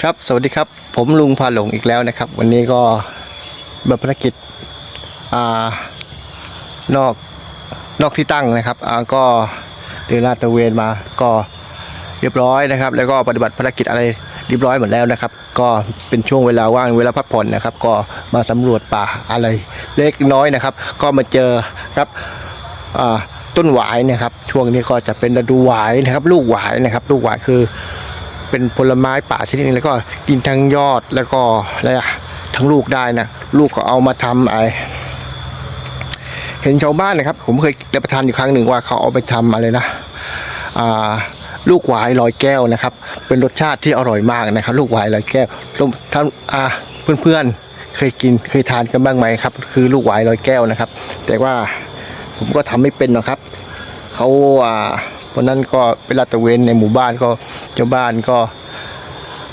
ครับสวัสดีครับ ผมลุงพาหลงอีกแล้วนะครับ วันนี้ก็แบบภารกิจอ่านอกนอกที่ตั้งนะครับอ่าก็เดินลาดตะเวนมาก็เรียบร้อยนะครับ แล้วก็ปฏิบัติภารกิจอะไรเรียบร้อยหมดแล้วนะครับ ก็เป็นช่วงเวลาว่างเวลาพักผ่อนนะครับ ก็มาสำรวจป่าอะไรเล็กน้อยนะครับ ก็มาเจอครับอ่าต้นหวายนะครับ ช่วงนี้ก็จะเป็นฤดูหวายนะครับ ลูกหวายนะครับ ลูกหวายคือ เป็นผลไม้ป่าชนิดนึงแล้วก็กินทั้งยอดแล้วก็อะไรอะทั้งลูกได้นะลูกก็เอามาทำไอเห็นชาวบ้านนะครับ ผมเคยรับประทานอยู่ครั้งหนึ่งว่าเขาเอาไปทำอะไรนะอ่าลูกหวายลอยแก้วนะครับ เป็นรสชาติที่อร่อยมากนะครับ ลูกหวายลอยแก้วท่านอ่าเพื่อนๆเคยกินเคยทานกันบ้างไหมครับ คือลูกหวายลอยแก้วนะครับ แต่ว่าผมก็ทำไม่เป็นหรอกครับเขาอ่า วันนั้นก็ไปลาตะเวนในหมู่บ้านก็เจ้าบ้านก็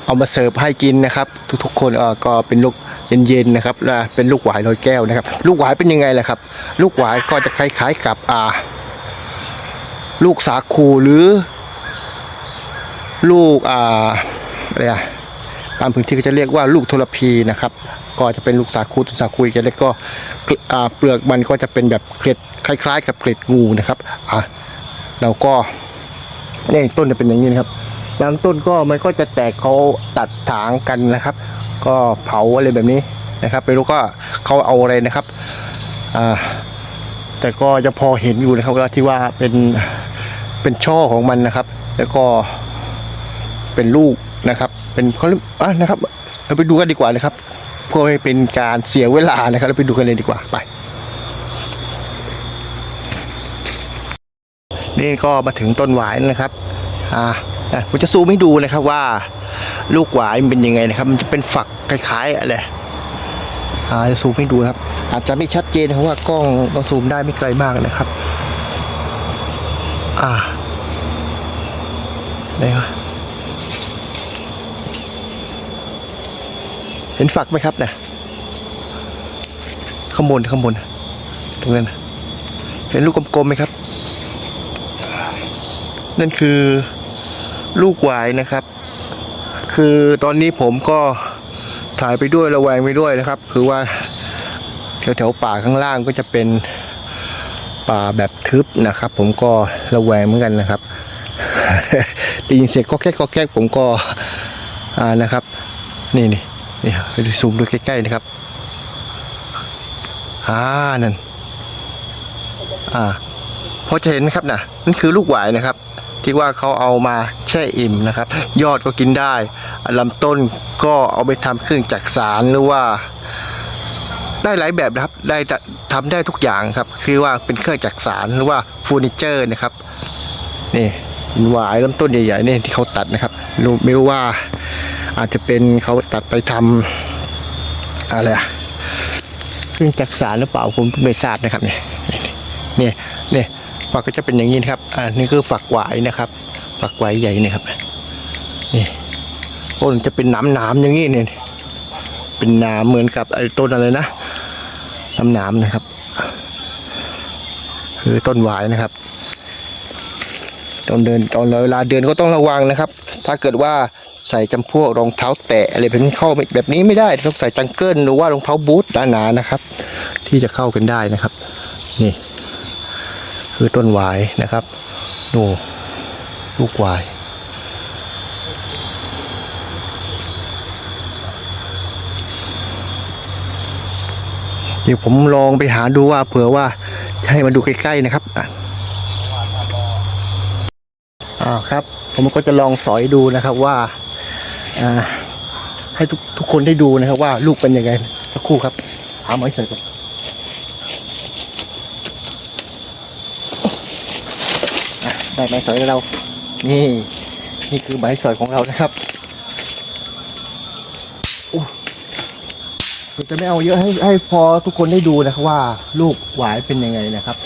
เอามาเสิร์ฟให้กินนะครับ ทุกๆคนก็เป็นลูกเย็นๆนะครับและเป็นลูกหวายลอยแก้วนะครับ ลูกหวายเป็นยังไงล่ะครับ ลูกหวายก็จะคล้ายๆกับอ่า ลูกสาคูหรือ ลูกอ่าอะไรอะตามพื้นที่ก็จะเรียกว่าลูกทรพีนะครับ ก็จะเป็นลูกสาคูต้นสาคูจะเล็กก็เปลือกมันก็จะเป็นแบบเกล็ดคล้าย ๆ กับเกล็ดงูนะครับอ่า เราก็เนี่ยต้นจะเป็นอย่างนี้นะครับลำต้นก็มันก็จะแตกเขาตัดถางกันนะครับ ก็เผาอะไรแบบนี้นะครับไม่รู้ก็เขาเอาอะไรนะครับอ่าแต่ก็จะพอเห็นอยู่นะครับว่าที่ว่าเป็นเป็นช่อของมันนะครับ แล้วก็เป็นลูกนะครับ เป็นเขาเรียกอะนะครับ เราไปดูกันดีกว่านะครับ เพื่อไม่เป็นการเสียเวลานะครับ เราไปดูกันเลยดีกว่าไป นี่ก็มาถึงต้นหวายนะครับอ่าอ่ผมจะซูมให้ดูนะครับว่า ลูกหวายมันเป็นยังไงนะครับ มันจะเป็นฝักคล้ายๆอะไรอ่าจะซูมให้ดูครับ อาจจะไม่ชัดเจนเพราะว่ากล้องต้องซูมได้ไม่ไกลมากนะครับ อ่าได้ครับเห็นฝักไหมครับเนี่ยข้างบนข้างบนตรงนั้นเห็นลูกกลมๆไหมครับ นั่นคือลูกหวายนะครับ คือตอนนี้ผมก็ถ่ายไปด้วยระแวงไปด้วยนะครับ คือว่าแถวๆป่าข้างล่างก็จะเป็นป่าแบบทึบนะครับ ผมก็ระแวงเหมือนกันนะครับได้ยินเสียงก็แก๊กก็แก๊กผมก็อ่านะครับ นี่นี่นี่ไปดูซูมดูใกล้ๆนะครับอ่านั่นอ่าพอจะเห็นไหมครับนะนั่นคือลูกหวายนะครับ ที่ว่าเขาเอามาแช่อิ่มนะครับ ยอดก็กินได้ลำต้นก็เอาไปทำเครื่องจักสารหรือว่า ได้หลายแบบนะครับได้ทำได้ทุกอย่างครับ คือว่าเป็นเครื่องจักสารหรือว่าเฟอร์นิเจอร์นะครับนี่เป็นหวายลำต้นใหญ่ๆนี่ที่เขาตัดนะครับรู้ไม่รู้ว่าอาจจะเป็นเขาตัดไปทำอะไรอะเครื่องจักสารหรือเปล่าผมไม่ทราบนะครับเนี่ยนี่นี่ ฝักก็จะเป็นอย่างนี้นะครับ อ่านี่คือฝักหวายนะครับ ฝักหวายใหญ่นี่ครับ นี่ต้นจะเป็นหนามหนามๆอย่างนี้เนี่ยเป็นหนามเหมือนกับไอ้ต้นอะไรนะหนามหนามๆนะครับ คือต้นหวายนะครับตอนเดินตอนเวลาเดินก็ต้องระวังนะครับ ถ้าเกิดว่าใส่จำพวกรองเท้าแตะอะไรแบบนี้เข้าแบบนี้ไม่ได้ต้องใส่จังเกิลหรือว่ารองเท้าบูทหนาๆนะครับ ที่จะเข้ากันได้นะครับ นี่ คือต้นหวายนะครับดูลูกหวาย เดี๋ยวผมลองไปหาดูว่าเผื่อว่าจะให้มาดูใกล้ๆนะครับอ่าครับ ผมก็จะลองสอยดูนะครับว่าอ่าให้ทุกทุกคนได้ดูนะครับว่าลูกเป็นยังไงสักครู่ครับหาไม้ใส่ก่อน อะ ได้ไม้สอยเรา นี่ นี่คือไม้สอยของเรานะครับอู้ผมจะไม่เอาเยอะให้ให้พอทุกคนได้ดูนะครับว่าลูกหวายเป็นยังไงนะครับ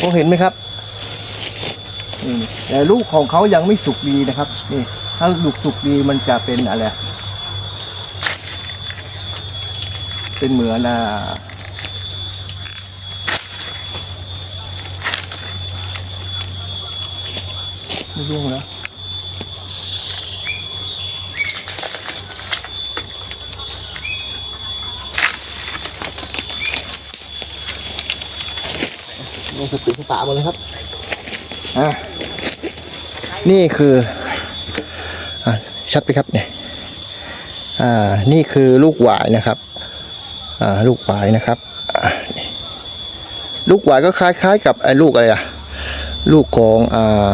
พอเห็นไหมครับแต่ลูกของเขายังไม่สุกดีนะครับ นี่ ถ้าลูกสุกดีมันจะเป็นอะไร เป็นเหมือนอ่า ไม่ยุ่งแล้วลงสติสตาหมดเลยครับนี่คืออชัดไปครับเนี่ยนี่คือลูกหวายนะครับลูกหวายนะครับ ลูกหวายก็คล้ายๆ กับไอ้ลูกอะไรอะลูกของอ่า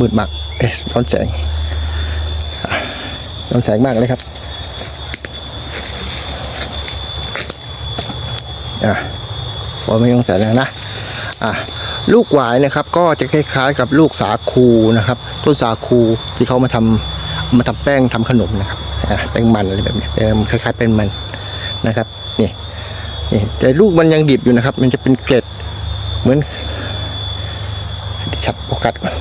มืดมากเอ๊ะร้อนแสงร้อนแสงมากเลยครับอะพอไม่ต้องใส่แล้วนะอะลูกหวายนะครับก็จะคล้ายๆกับลูกสาคูนะครับต้นสาคูที่เขามาทำมาทำแป้งทำขนมนะครับอะแป้งมันอะไรแบบนี้เป็นคล้ายๆเป็นมันนะครับนี่นี่แต่ลูกมันยังดิบอยู่นะครับ มันจะเป็นเกล็ดเหมือนชัดโฟกัสก่อน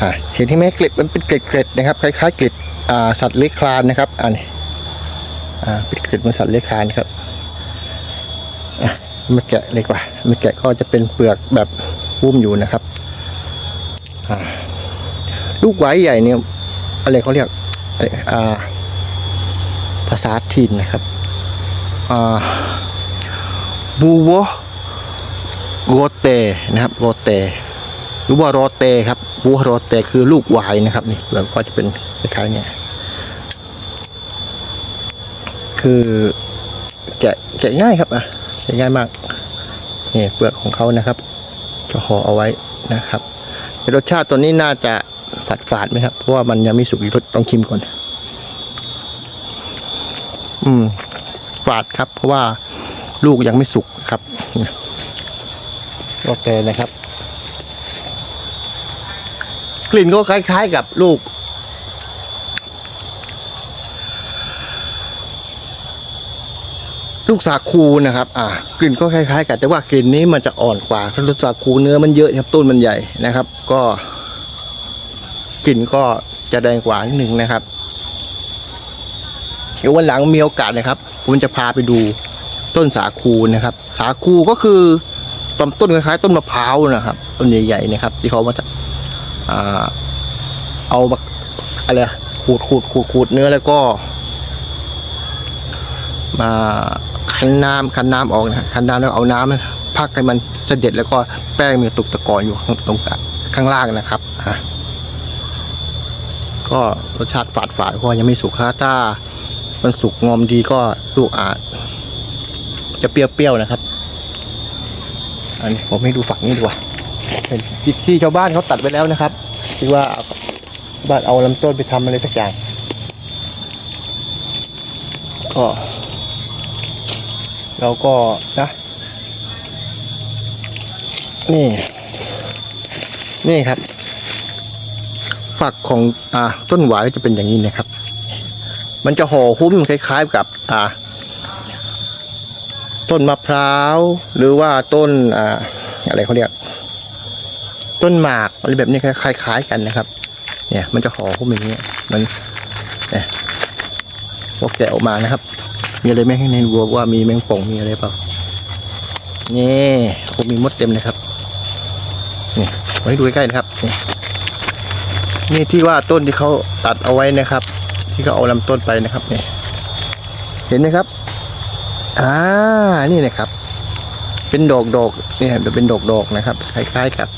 อะเห็นที่ไหมเกล็ดมันเป็นเกล็ดๆนะครับคล้ายๆเกล็ดอ่าสัตว์เลื้อยคลานนะครับอันนี้อ่าเป็นเกล็ดมันสัตว์เลื้อยคลานครับไม่แกะเลยกว่าม่แกะก็จะเป็นเปลือกแบบวุ้มอยู่นะครับอ่าลูกไว้ใหญ่เนี่ยอะไรเขาเรียกอ่าภาษาถิ่นนะครับอ่าบูโวโรเตนะครับโรเต หรือว่าโรเตครับบูโรเตคือลูกวายนะครับนี่เปลือกก็จะเป็นคล้ายๆเนี่ยคือแกะแกะง่ายครับอะใช้ง่ายมากนี่เปลือกของเขานะครับ จะห่อเอาไว้นะครับรสชาติตัวนี้น่าจะฝาดฝาดๆไหมครับเพราะว่ามันยังไม่สุกอีกรสต้องชิมก่อน อืมฝาดครับ เพราะว่าลูกยังไม่สุกครับโอเคนะครับ กลิ่นก็คล้ายๆกับลูก ลูกสาคูนะครับ อ่ากลิ่นก็คล้ายๆ กันแต่ว่ากลิ่นนี้มันจะอ่อนกว่าเพราะลูกสาคูเนื้อมันเยอะครับต้นมันใหญ่นะครับ ก็กลิ่นก็จะแดงกว่านิดนึงนะครับเดี๋ยววันหลังมีโอกาสนะครับผมจะพาไปดูต้นสาคูนะครับ สาคูก็คือต้นต้นคล้ายๆต้นมะพร้าวนะครับ ต้นใหญ่ๆนะครับ ที่เขามาจะอ่า เอาอะไรขูดขูดขูดขูดเนื้อแล้วก็มาคั้นน้ำคั้นน้ำออกนะคั้นน้ำแล้วเอาน้ำพักให้มันเสด็จแล้วก็แป้งมันตกตะกอนอยู่ตรงข้างล่างนะครับอะก็รสชาติฝาดฝาดๆก็ยังไม่สุกถ้าถ้ามันสุกงอมดีก็ลูกอาจ จะเปรี้ยวๆนะครับ อันนี้ผมให้ดูฝั่งนี้ดีกว่า เป็นที่ชาวบ้านเขาตัดไปแล้วนะครับที่ว่าบ้านเอาลำต้นไปทำอะไรสักอย่างก็เราก็นะ นี่ นี่ครับ ฝักของอ่าต้นหวายจะเป็นอย่างนี้นะครับ มันจะห่อหุ้มคล้าย ๆ กับอ่าต้นมะพร้าว หรือว่าต้นอ่าอะไรเขาเรียก ต้นหมากอะไรแบบนี้คล้าย ๆ กันนะครับ เนี่ย มันจะห่อหุ้มอย่างนี้มันเนี่ยพอแกะออกมานะครับ มีอะไรไหมในวัวว่ามีแมงป่องมีอะไรเปล่านี่โอ้มีมดเต็มเลยครับนี่ไว้ดูใกล้ๆนะครับนี่นี่ที่ว่าต้นที่เขาตัดเอาไว้นะครับ ที่เขาเอาลำต้นไปนะครับนี่เห็นไหมครับอ่านี่นะครับ เป็นดอกดอกๆนี่ครับเป็นดอกดอกๆนะครับคล้ายๆกับ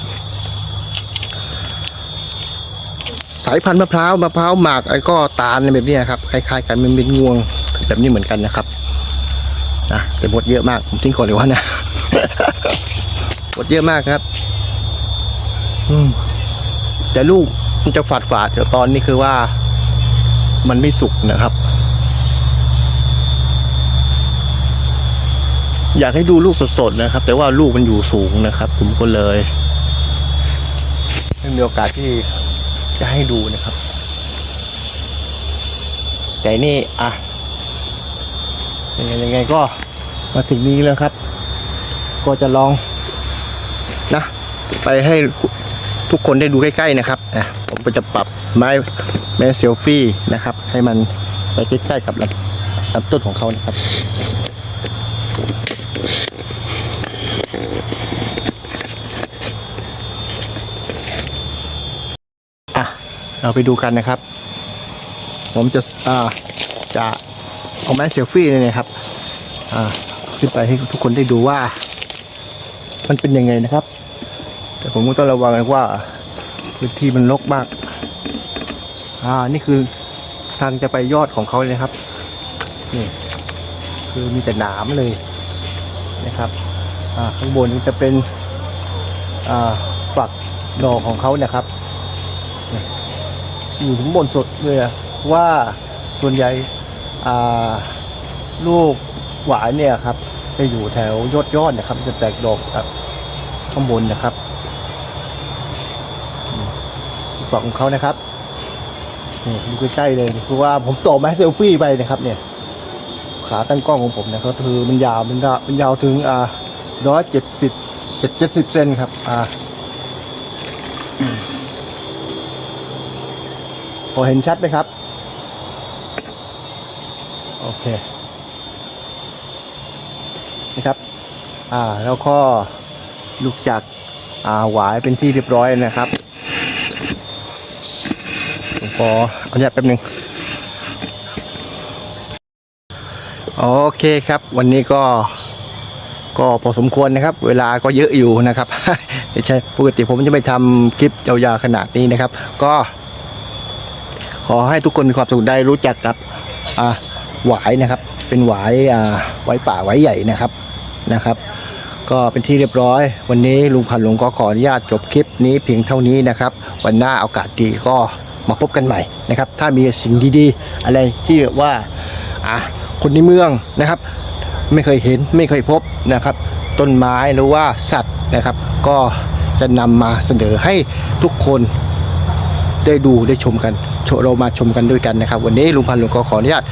สายพันธุ์มะพร้าวมะพร้าวหมากไอ้ก็ตาลแบบนี้ครับคล้ายๆกันมันเป็นงวงแบบนี้เหมือนกันนะครับนะแต่หมดเยอะมากผมทิ้งก่อนเลยว่านะหมดเยอะมากครับ อืมแต่ลูกมันจะฝาดฝาดๆเดี๋ยวตอนนี้คือว่า มันไม่สุกนะครับ อยากให้ดูลูกสดๆนะครับ แต่ว่าลูกมันอยู่สูงนะครับ ผมก็เลยไม่มีโอกาสที่ จะให้ดูนะครับ แต่นี่อะยังไงยังไงก็มาถึงนี้แล้วครับ ก็จะลองนะ ไปให้ทุกคนได้ดูใกล้ๆนะครับอะผมก็จะปรับไม้แม้เซลฟี่นะครับ ให้มันไปใกล้ๆกับลำลำต้นของเขานะครับ อะ เราไปดูกันนะครับ ผมจะอ่าจะเอาแม้เซลฟี่เนี่ยนะครับอ่าขึ้นไปให้ทุกคนได้ดูว่า มันเป็นยังไงนะครับ แต่ผมก็ต้องระวังนะว่าพื้นที่มันรกมาก อ่า นี่คือทางจะไปยอดของเขาเลยนะครับ นี่ คือมีแต่หนามเลยนะครับ อ่า ข้างบนจะเป็น อ่า ฝักดอกของเขานะครับ อยู่ถึงบนสุดเลยอะว่าส่วนใหญ่ลูกหวานเนี่ยครับจะอยู่แถวยอดยอดนะครับ จะแตกดอกจากข้างบนนะครับอืมฝักของเขานะครับนี่ดูใกล้ๆเลยคือว่าผมต่อมาให้เซลฟี่ไปนะครับ เนี่ย ขาตั้งกล้องของผมนะครับคือมันยาวมันยาวมันยาวถึงอ่าร้อยเจ็ดสิบเจ็ดเจ็ดสิบเซนครับ อ่า อืมพอเห็นชัดไหมครับ โอเคนะครับอ่าแล้วก็ลูกจากอ่าหวายเป็นที่เรียบร้อยนะครับผมขอเอาเนี่ยแป๊บหนึงโอเคครับ วันนี้ก็ก็พอสมควรนะครับ เวลาก็เยอะอยู่นะครับไม่ใช่ปกติผมจะไม่ทำคลิปยาวๆขนาดนี้นะครับ ก็ ขอให้ทุกคนมีความสุขได้รู้จักกับอ่าหวายนะครับ เป็นหวายอ่าหวายป่าหวายใหญ่นะครับนะครับ ก็เป็นที่เรียบร้อย วันนี้ลุงพันหลงก็ขออนุญาตจบคลิปนี้เพียงเท่านี้นะครับ วันหน้าโอกาสดีก็มาพบกันใหม่นะครับ ถ้ามีสิ่งดีๆ อะไรที่ว่าอะคนในเมืองนะครับ ไม่เคยเห็นไม่เคยพบนะครับ ต้นไม้หรือว่าสัตว์นะครับ ก็จะนำมาเสนอให้ทุกคนได้ดูได้ชมกัน เรามาชมกันด้วยกันนะครับ วันนี้ลุงพันหลงก็ขออนุญาต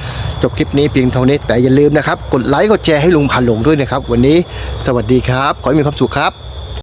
จบคลิปนี้เพียงเท่านี้แต่อย่าลืมนะครับ กดไลค์กดแชร์ให้ลุงพันหลงด้วยนะครับ วันนี้สวัสดีครับ ขอให้มีความสุขครับ